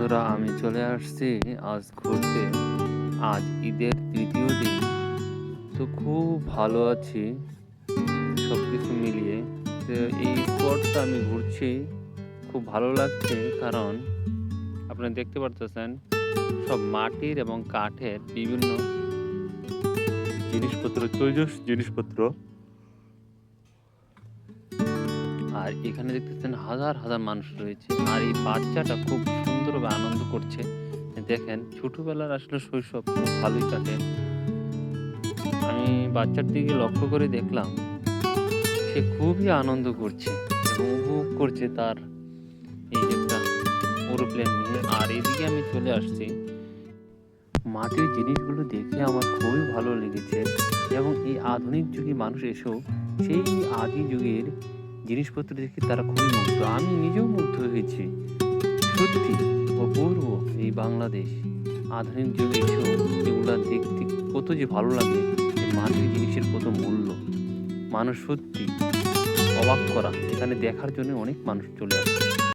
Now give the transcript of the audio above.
বন্ধুরা, আমি চলে আসছি আজ ঘুরতে। আজ ঈদের তৃতীয় দিন, তো খুব ভালো আছি সব কিছু মিলিয়ে। তো এই স্পটটা আমি ঘুরছি, খুব ভালো লাগছে কারণ আপনারা দেখতে পারতেছেন, সব মাটির এবং কাঠের বিভিন্ন জিনিসপত্র তৈজস জিনিসপত্র। আর এখানে দেখতেছেন হাজার হাজার মানুষ রয়েছে। আর এই বাচ্চাটা খুব সুন্দরভাবে আনন্দ করছে। দেখেন, ছোটবেলার আসলে শৈশব খুব ভালোই কাটে। আমি বাচ্চার দিকে লক্ষ্য করে দেখলাম, সে খুবই আনন্দ করছে এবং উপভোগ করছে তার এই একটা এরোপ্লেন নিয়ে। আর এদিকে আমি চলে আসছি। মাটির জিনিসগুলো দেখে আমার খুবই ভালো লেগেছে এবং এই আধুনিক যুগে মানুষ এসেও সেই আদি যুগের জিনিসপত্র দেখে তারা খুবই মুগ্ধ। আমি নিজেও মুগ্ধ হয়েছি। সত্যি। এই বাংলাদেশ। আধুনিক যুগে এসেও এগুলা দেখতে কত যে ভালো লাগে, যে মাটির জিনিসের কত মূল্য। মানুষ সত্যি অবাক করা, এখানে দেখার জন্য অনেক মানুষ চলে আসে।